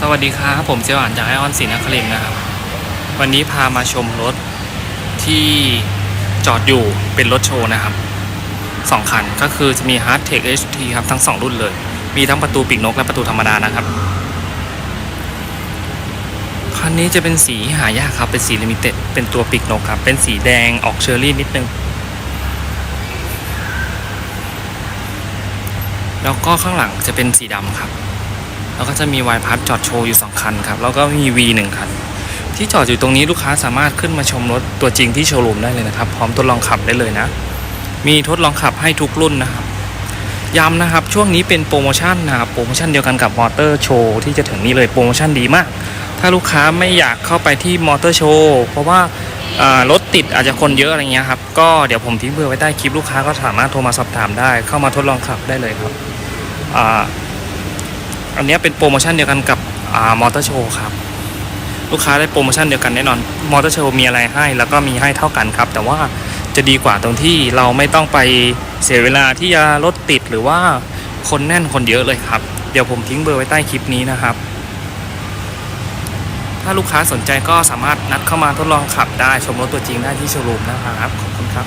สวัสดีครับผมเจหวานจากไอออนศรีนครินนะครับ วันนี้พามาชมรถที่จอดอยู่เป็นรถโชว์นะครับสองคันก็คือจะมี Hard Tech HT ครับทั้งสองรุ่นเลย มีทั้งประตูปีกนกและประตูธรรมดานะครับ คันนี้จะเป็นสีหายากครับเป็นสีลิมิเต็ดเป็นตัวปีกนกครับ เป็นสีแดงออกเชอร์รี่นิดนึง แล้วก็ข้างหลังจะเป็นสีดำครับ แล้วก็จะมีวายพัดจอดโชว์อยู่2คันครับแล้วก็มี V 1 คันที่จอดอยู่ตรงนี้ลูกค้าสามารถขึ้นมาชมรถตัวจริงที่โชว์รูมได้เลยนะครับ พร้อมทดลองขับได้เลยนะ มีทดลองขับให้ทุกรุ่นนะครับย้ำนะครับช่วงนี้เป็นโปรโมชั่นนะครับโปรโมชั่นเดียวกันกับมอเตอร์โชว์ที่จะถึงนี้เลยโปรโมชั่นดีมาก ถ้าลูกค้าไม่อยากเข้าไปที่มอเตอร์โชว์เพราะว่าอ่ารถติดอาจจะคนเยอะอะไรเงี้ยครับก็เดี๋ยวผมทิ้งเบอร์ไว้ใต้คลิปลูกค้าก็สามารถโทรมาสอบถามได้ เข้ามาทดลองขับได้เลยครับ อันนี้เป็นโปรโมชั่นเดียวกันกับมอเตอร์โชว์ครับ ลูกค้าได้โปรโมชั่นเดียวกันแน่นอนมอเตอร์โชว์มีอะไรให้ แล้วก็มีให้เท่ากันครับ แต่ว่าจะดีกว่าตรงที่เราไม่ต้องไปเสียเวลาที่จะรถติดหรือว่าคนแน่นคนเยอะเลยครับ เดี๋ยวผมทิ้งเบอร์ไว้ใต้คลิปนี้นะครับ ถ้าลูกค้าสนใจก็สามารถนัดเข้ามาทดลองขับได้ชมรถตัวจริงได้ที่โชว์รูมนะครับ ขอบคุณครับ